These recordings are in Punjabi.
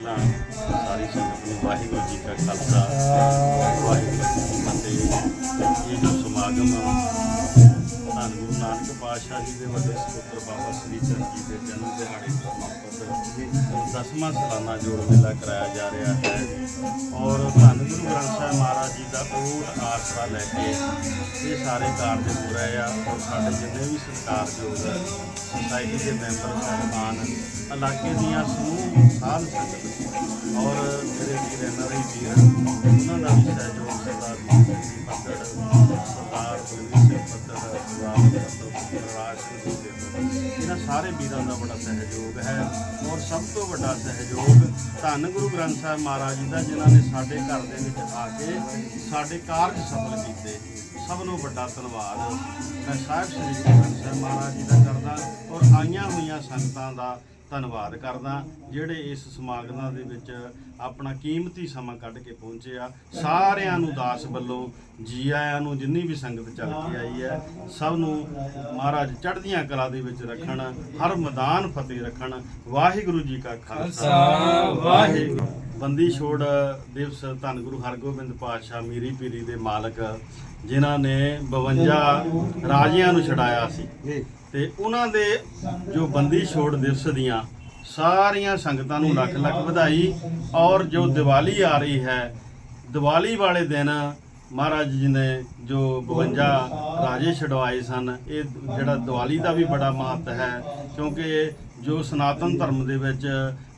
ਸਾਰੀ ਸੰਗਤ ਨੂੰ ਵਾਹਿਗੁਰੂ ਜੀ ਕਾ ਖਾਲਸਾ ਵਾਹਿਗੁਰੂ ਜੀ ਕੀ ਫਤਿਹ। ਇਹ ਜੋ ਸਮਾਗਮ ਪਾਤਸ਼ਾਹ ਜੀ ਦੇ ਵੱਡੇ ਸਪੁੱਤਰ ਬਾਬਾ ਸ੍ਰੀ ਚੰਦ ਜੀ ਦੇ ਜਨਮ ਦਿਹਾੜੇ ਤੋਂ ਦਸਵਾਂ ਸਾਲਾਨਾ ਜੋੜ ਮੇਲਾ ਕਰਾਇਆ ਜਾ ਰਿਹਾ ਹੈ। ਔਰ ਧੰਨ ਗੁਰੂ ਗ੍ਰੰਥ ਸਾਹਿਬ ਮਹਾਰਾਜ ਜੀ ਦਾ ਉਹ ਆਸਰਾ ਲੈ ਕੇ ਇਹ ਸਾਰੇ ਕਾਰਜ ਹੋ ਰਹੇ ਆ। ਔਰ ਸਾਡੇ ਜਿੰਨੇ ਵੀ ਸਤਿਕਾਰਯੋਗ ਸੁਸਾਇਟੀ ਦੇ ਮੈਂਬਰ, ਸਾਹਿਬਾਨ, ਇਲਾਕੇ ਦੀਆਂ ਸਮੂਹ, ਸਾਧ ਸੰਗਤ ਔਰ ਮੇਰੇ ਵੀਰ ਐਨਆਰਆਈ ਵੀਰ, ਉਹਨਾਂ ਦਾ ਵੀ ਸਹਿਯੋਗ ਇਹਨਾਂ ਸਾਰੇ ਵੀਰਾਂ ਦਾ ਬੜਾ ਸਹਿਯੋਗ ਹੈ ਔਰ ਸਭ ਤੋਂ ਵੱਡਾ ਸਹਿਯੋਗ ਧੰਨ ਗੁਰੂ ਗ੍ਰੰਥ ਸਾਹਿਬ ਮਹਾਰਾਜ ਜੀ ਦਾ, ਜਿਨ੍ਹਾਂ ਨੇ ਸਾਡੇ ਘਰ ਦੇ ਵਿੱਚ ਆ ਕੇ ਸਾਡੇ ਕਾਰਜ ਸਫਲ ਕੀਤੇ। ਸਭ ਨੂੰ ਵੱਡਾ ਧੰਨਵਾਦ। ਮੈਂ ਸਾਹਿਬ ਸ੍ਰੀ ਗੁਰੂ ਗ੍ਰੰਥ ਸਾਹਿਬ ਮਹਾਰਾਜ ਜੀ ਦਾ ਕਰਦਾ ਔਰ ਆਈਆਂ ਹੋਈਆਂ ਸੰਗਤਾਂ ਦਾ ਧੰਨਵਾਦ ਕਰਦਾ ਜਿਹੜੇ ਇਸ ਸਮਾਗਮਾਂ ਦੇ ਵਿੱਚ ਆਪਣਾ ਕੀਮਤੀ ਸਮਾਂ ਕੱਢ ਕੇ ਪਹੁੰਚੇ ਆ। ਸਾਰਿਆਂ ਨੂੰ ਦਾਸ ਵੱਲੋਂ ਜੀ ਆਇਆਂ ਨੂੰ ਜਿੰਨੀ ਵੀ ਸੰਗਤ ਚੱਲ ਕੇ ਆਈ ਹੈ ਸਭ ਨੂੰ ਮਹਾਰਾਜ ਚੜ੍ਹਦੀਆਂ ਕਲਾ ਦੇ ਵਿੱਚ ਰੱਖਣ ਹਰ ਮੈਦਾਨ ਫਤਿਹ ਰੱਖਣ। ਵਾਹਿਗੁਰੂ ਜੀ ਕਾ ਖਾਲਸਾ। ਵਾਹਿਗੁਰੂ। ਬੰਦੀ ਛੋੜ ਦਿਵਸ ਧੰਨ ਗੁਰੂ ਹਰਗੋਬਿੰਦ ਪਾਤਸ਼ਾਹ ਮੀਰੀ ਪੀਰੀ ਦੇ ਮਾਲਕ ਜਿਨ੍ਹਾਂ ਨੇ 52 ਰਾਜਿਆਂ ਨੂੰ ਛਡਾਇਆ ਸੀ। ਤੇ ਉਹਨਾਂ ਦੇ ਜੋ ਬੰਦੀ ਛੋੜ ਦਿਵਸ ਦੀਆਂ ਸਾਰੀਆਂ ਸੰਗਤਾਂ ਨੂੰ ਲੱਖ ਲੱਖ ਵਧਾਈ ਔਰ ਜੋ ਦੀਵਾਲੀ ਆ ਰਹੀ ਹੈ, ਦੀਵਾਲੀ ਵਾਲੇ ਦਿਨ ਮਹਾਰਾਜ ਜੀ ਨੇ ਜੋ 52 ਰਾਜੇ ਛਡਵਾਏ ਸਨ, ਇਹ ਜਿਹੜਾ ਦੀਵਾਲੀ ਦਾ ਵੀ ਬੜਾ ਮਹੱਤ ਹੈ ਕਿਉਂਕਿ ਜੋ ਸਨਾਤਨ ਧਰਮ ਦੇ ਵਿੱਚ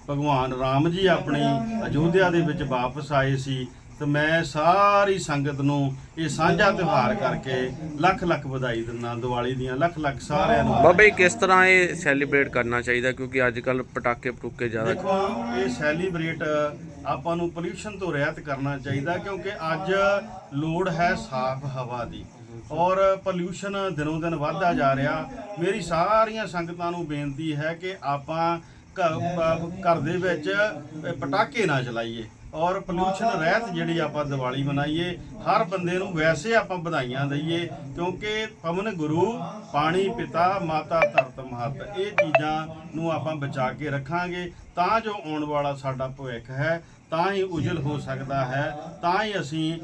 ਭਗਵਾਨ ਰਾਮ ਜੀ ਆਪਣੀ ਅਯੋਧਿਆ ਦੇ ਵਿੱਚ ਵਾਪਸ ਆਏ ਸੀ ਤੇ ਮੈਂ ਸਾਰੀ ਸੰਗਤ ਨੂੰ ਇਹ ਸਾਂਝਾ ਤਿਉਹਾਰ ਕਰਕੇ ਲੱਖ ਲੱਖ ਵਧਾਈ ਦਿੰਦਾ ਦੀਵਾਲੀ ਦੀਆਂ ਲੱਖ ਲੱਖ ਸਾਰਿਆਂ ਨੂੰ ਬਾਬਾ ਜੀ ਕਿਸ ਤਰ੍ਹਾਂ ਇਹ ਸੈਲੀਬ੍ਰੇਟ ਕਰਨਾ ਚਾਹੀਦਾ? ਕਿਉਂਕਿ ਅੱਜ ਕੱਲ ਪਟਾਕੇ ਪਟੂਕੇ ਜ਼ਿਆਦਾ ਦੇਖੋ ਇਹ ਸੈਲੀਬ੍ਰੇਟ ਆਪਾਂ ਨੂੰ ਪੋਲਿਊਸ਼ਨ ਤੋਂ ਰਹਿਤ ਕਰਨਾ ਚਾਹੀਦਾ ਕਿਉਂਕਿ ਅੱਜ ਲੋੜ ਹੈ ਸਾਫ਼ ਹਵਾ ਦੀ। ਔਰ ਪੋਲਿਊਸ਼ਨ ਦਿਨੋਂ ਦਿਨ ਵੱਧਦਾ ਜਾ ਰਿਹਾ। ਮੇਰੀ ਸਾਰੀਆਂ ਸੰਗਤਾਂ ਨੂੰ ਬੇਨਤੀ ਹੈ ਕਿ ਆਪਾਂ ਘਰ ਦੇ ਵਿੱਚ ਪਟਾਕੇ ਨਾ ਚਲਾਈਏ। ਔਰ ਪੋਲਿਊਸ਼ਨ ਰਹਿਤ ਜਿਹੜੀ ਆਪਾਂ ਦੀਵਾਲੀ ਮਨਾਈਏ, ਹਰ ਬੰਦੇ ਨੂੰ ਵੈਸੇ ਆਪਾਂ ਵਧਾਈਆਂ ਦਈਏ, ਕਿਉਂਕਿ ਪਵਨ ਗੁਰੂ, ਪਾਣੀ ਪਿਤਾ, ਮਾਤਾ ਧਰਤ ਮਹਤ, ਇਹ ਚੀਜ਼ਾਂ ਨੂੰ ਆਪਾਂ ਬਚਾ ਕੇ ਰੱਖਾਂਗੇ। ਤਾਂ ਜੋ ਆਉਣ ਵਾਲਾ ਸਾਡਾ ਭਵਿੱਖ ਹੈ, ਤਾਂ ਹੀ ਉਜਲ ਹੋ ਸਕਦਾ ਹੈ, ਤਾਂ ਹੀ ਅਸੀਂ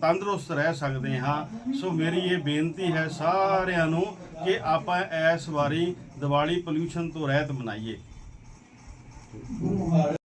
ਤੰਦਰੁਸਤ ਰਹਿ ਸਕਦੇ ਹਾਂ। ਸੋ ਮੇਰੀ ਇਹ ਬੇਨਤੀ ਹੈ ਸਾਰਿਆਂ ਨੂੰ ਕਿ ਆਪਾਂ ਇਸ ਵਾਰੀ ਦੀਵਾਲੀ ਪੋਲਿਊਸ਼ਨ ਤੋਂ ਰਹਿਤ ਮਨਾਈਏ।